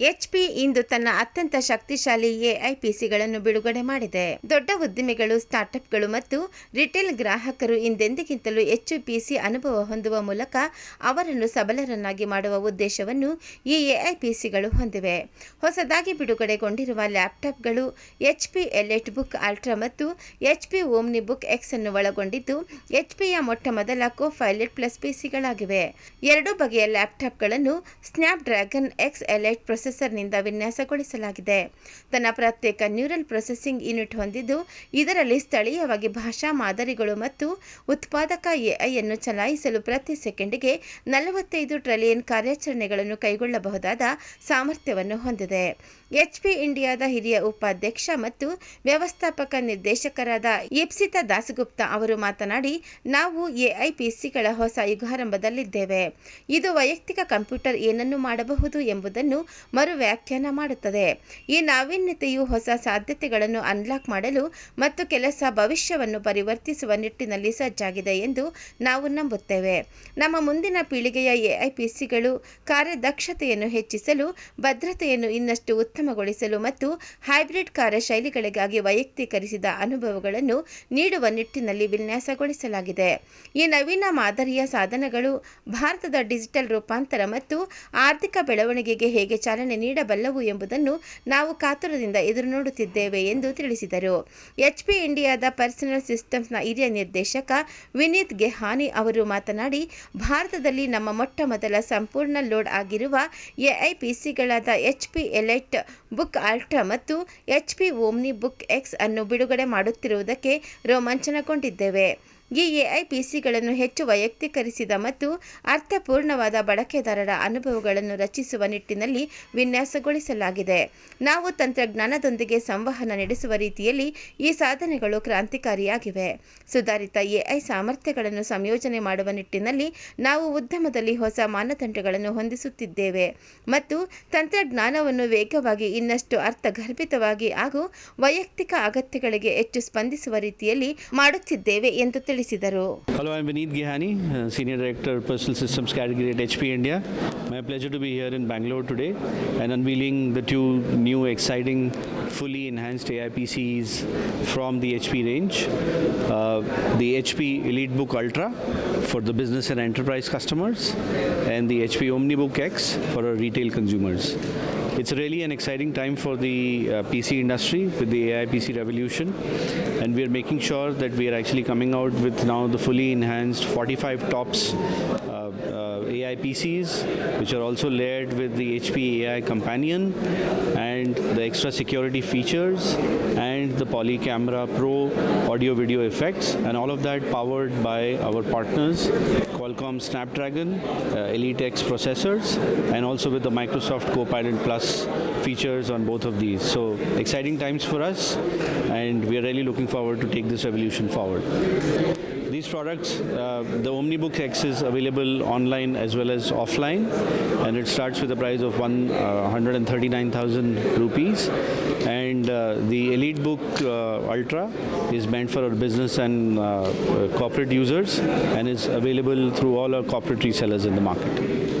HP ಇಂದು ತನ್ನ ಅತ್ಯಂತ ಶಕ್ತಿಶಾಲಿ ಎಐ ಪಿಸಿಗಳನ್ನು ಬಿಡುಗಡೆ ಮಾಡಿದೆ. ದೊಡ್ಡ ಉದ್ದಿಮೆಗಳು, ಸ್ಟಾರ್ಟ್ಅಪ್ಗಳು ಮತ್ತು ರಿಟೇಲ್ ಗ್ರಾಹಕರು ಇಂದೆಂದಿಗಿಂತಲೂ ಹೆಚ್ಚು ಪಿಸಿ ಅನುಭವ ಹೊಂದುವ ಮೂಲಕ ಅವರನ್ನು ಸಬಲರನ್ನಾಗಿ ಮಾಡುವ ಉದ್ದೇಶವನ್ನು ಈ ಎಐ ಪಿಸಿಗಳು ಹೊಂದಿವೆ. ಹೊಸದಾಗಿ ಬಿಡುಗಡೆಗೊಂಡಿರುವ ಲ್ಯಾಪ್ಟಾಪ್ಗಳು ಎಚ್ಪಿ ಎಲೆಟ್ ಬುಕ್ ಅಲ್ಟ್ರಾ ಮತ್ತು ಎಚ್ಪಿ ಓಮ್ನಿ ಬುಕ್ ಎಕ್ಸ್ ಅನ್ನು ಒಳಗೊಂಡಿದ್ದು ಎಚ್ಪಿಯ ಮೊಟ್ಟ ಮೊದಲ ಕೋ ಪೈಲಟ್ ಪ್ಲಸ್ ಪಿಸಿಗಳಾಗಿವೆ ಎರಡು ಬಗೆಯ ಲ್ಯಾಪ್ಟಾಪ್ಗಳನ್ನು ಸ್ನ್ಯಾಪ್ ಡ್ರ್ಯಾಗನ್ ಎಕ್ಸ್ ಎಲೈಟ್ ಪ್ರೊಸೆಸರ್ನಿಂದ ವಿನ್ಯಾಸಗೊಳಿಸಲಾಗಿದೆ. ತನ್ನ ಪ್ರತ್ಯೇಕ ನ್ಯೂರಲ್ ಪ್ರೊಸೆಸಿಂಗ್ ಯೂನಿಟ್ ಹೊಂದಿದ್ದು, ಇದರಲ್ಲಿ ಸ್ಥಳೀಯವಾಗಿ ಭಾಷಾ ಮಾದರಿಗಳು ಮತ್ತು ಉತ್ಪಾದಕ ಎಐಯನ್ನು ಚಲಾಯಿಸಲು ಪ್ರತಿ ಸೆಕೆಂಡಿಗೆ ನಲವತ್ತೈದು ಟ್ರಿಲಿಯನ್ ಕಾರ್ಯಾಚರಣೆಗಳನ್ನು ಕೈಗೊಳ್ಳಬಹುದಾದ ಸಾಮರ್ಥ್ಯವನ್ನು ಹೊಂದಿದೆ. ಎಚ್ಪಿ ಇಂಡಿಯಾದ ಹಿರಿಯ ಉಪಾಧ್ಯಕ್ಷ ಮತ್ತು ವ್ಯವಸ್ಥಾಪಕ ನಿರ್ದೇಶಕರಾದ ಇಪ್ಸಿತಾ ದಾಸಗುಪ್ತಾ ಅವರು ಮಾತನಾಡಿ, ನಾವು ಎಐಪಿಸಿಗಳ ಹೊಸ ಯುಗಾರಂಭದಲ್ಲಿದ್ದೇವೆ ಇದು ವೈಯಕ್ತಿಕ ಕಂಪ್ಯೂಟರ್ ಏನನ್ನು ಮಾಡಬಹುದು ಎಂಬುದನ್ನು ಮರು ವ್ಯಾಖ್ಯಾನ ಮಾಡುತ್ತದೆ. ಈ ನಾವೀನ್ಯತೆಯು ಹೊಸ ಸಾಧ್ಯತೆಗಳನ್ನು ಅನ್ಲಾಕ್ ಮಾಡಲು ಮತ್ತು ಕೆಲಸ ಭವಿಷ್ಯವನ್ನು ಪರಿವರ್ತಿಸುವ ನಿಟ್ಟಿನಲ್ಲಿ ಸಜ್ಜಾಗಿದೆ ಎಂದು ನಾವು ನಂಬುತ್ತೇವೆ. ನಮ್ಮ ಮುಂದಿನ ಪೀಳಿಗೆಯ ಎಐಪಿಸಿಗಳು ಕಾರ್ಯದಕ್ಷತೆಯನ್ನು ಹೆಚ್ಚಿಸಲು, ಭದ್ರತೆಯನ್ನು ಇನ್ನಷ್ಟು ಉತ್ತಮಗೊಳಿಸಲು ಮತ್ತು ಹೈಬ್ರಿಡ್ ಕಾರ್ಯಶೈಲಿಗಳಿಗಾಗಿ ವೈಯಕ್ತೀಕರಿಸಿದ ಅನುಭವಗಳನ್ನು ನೀಡುವ ನಿಟ್ಟಿನಲ್ಲಿ ವಿನ್ಯಾಸಗೊಳಿಸಲಾಗಿದೆ. ಈ ನವೀನ ಮಾದರಿಯ ಸಾಧನಗಳು ಭಾರತದ ಡಿಜಿಟಲ್ ರೂಪಾಂತರ ಮತ್ತು ಆರ್ಥಿಕ ಬೆಳವಣಿಗೆಗೆ ಹೇಗೆ ಚಾಲನೆ ನೀಡಬಲ್ಲವು ಎಂಬುದನ್ನು ನಾವು ಕಾತುರದಿಂದ ಎದುರು ನೋಡುತ್ತಿದ್ದೇವೆ ಎಂದು ತಿಳಿಸಿದರು. ಎಚ್ಪಿ ಇಂಡಿಯಾದ ಪರ್ಸನಲ್ ಸಿಸ್ಟಮ್ಸ್ನ ಹಿರಿಯ ನಿರ್ದೇಶಕ ವಿನೀತ್ ಗೆಹಾನಿ ಅವರು ಮಾತನಾಡಿ, ಭಾರತದಲ್ಲಿ ನಮ್ಮ ಮೊಟ್ಟ ಮೊದಲ ಸಂಪೂರ್ಣ ಲೋಡ್ ಆಗಿರುವ ಎಐಪಿಸಿಗಳಾದ ಎಚ್ಪಿ ಎಲೆಟ್ ಬುಕ್ ಅಲ್ಟ್ರಾ ಮತ್ತು ಎಚ್ಪಿ ಓಮ್ನಿ ಬುಕ್ ಎಕ್ಸ್ ಅನ್ನು ಬಿಡುಗಡೆ ಮಾಡುತ್ತಿರುವುದಕ್ಕೆ ರೋಮಾಂಚನಗೊಂಡಿದ್ದೇವೆ. ಈ ಎಐಪಿಸಿಗಳನ್ನು ಹೆಚ್ಚು ವೈಯಕ್ತೀಕರಿಸಿದ ಮತ್ತು ಅರ್ಥಪೂರ್ಣವಾದ ಬಳಕೆದಾರರ ಅನುಭವಗಳನ್ನು ರಚಿಸುವ ನಿಟ್ಟಿನಲ್ಲಿ ವಿನ್ಯಾಸಗೊಳಿಸಲಾಗಿದೆ. ನಾವು ತಂತ್ರಜ್ಞಾನದೊಂದಿಗೆ ಸಂವಹನ ನಡೆಸುವ ರೀತಿಯಲ್ಲಿ ಈ ಸಾಧನೆಗಳು ಕ್ರಾಂತಿಕಾರಿಯಾಗಿವೆ. ಸುಧಾರಿತ ಎಐ ಸಾಮರ್ಥ್ಯಗಳನ್ನು ಸಂಯೋಜನೆ ಮಾಡುವ ನಿಟ್ಟಿನಲ್ಲಿ ನಾವು ಉದ್ಯಮದಲ್ಲಿ ಹೊಸ ಮಾನದಂಡಗಳನ್ನು ಹೊಂದಿಸುತ್ತಿದ್ದೇವೆ ಮತ್ತು ತಂತ್ರಜ್ಞಾನವನ್ನು ವೇಗವಾಗಿ ಇನ್ನಷ್ಟು ಅರ್ಥಗರ್ಭಿತವಾಗಿ ಹಾಗೂ ವೈಯಕ್ತಿಕ ಅಗತ್ಯಗಳಿಗೆ ಹೆಚ್ಚು ಸ್ಪಂದಿಸುವ ರೀತಿಯಲ್ಲಿ ಮಾಡುತ್ತಿದ್ದೇವೆ ಎಂದು ತಿಳಿಸಿದರು. Hello, I'm Vineet Gihani, uh, Senior Director Personal Systems Category at HP India. My pleasure to be here in Bangalore today and unveiling the two new exciting fully enhanced AI PCs from the HP range. Uh, the HP EliteBook Ultra for the business and enterprise customers and the HP OmniBook X for our retail consumers. It's really an exciting time for the uh, PC industry with the AI PC revolution, and we are making sure that we are actually coming out with now the fully enhanced 45 tops uh, uh, AI PCs, which are also layered with the HP AI Companion and the extra security features and the Poly Camera Pro audio video effects, and all of that powered by our partners Qualcomm Snapdragon uh, Elite X processors, and also with the Microsoft Copilot Plus features on both of these. So exciting times for us, and we are really looking forward to take this revolution forward. These products, uh, the OmniBook X is available online as well as offline, and it starts with a price of one uh, 139,000 rupees. And uh, the Elite Book uh, Ultra is meant for our business and uh, corporate users, and is available through all our corporate resellers in the market.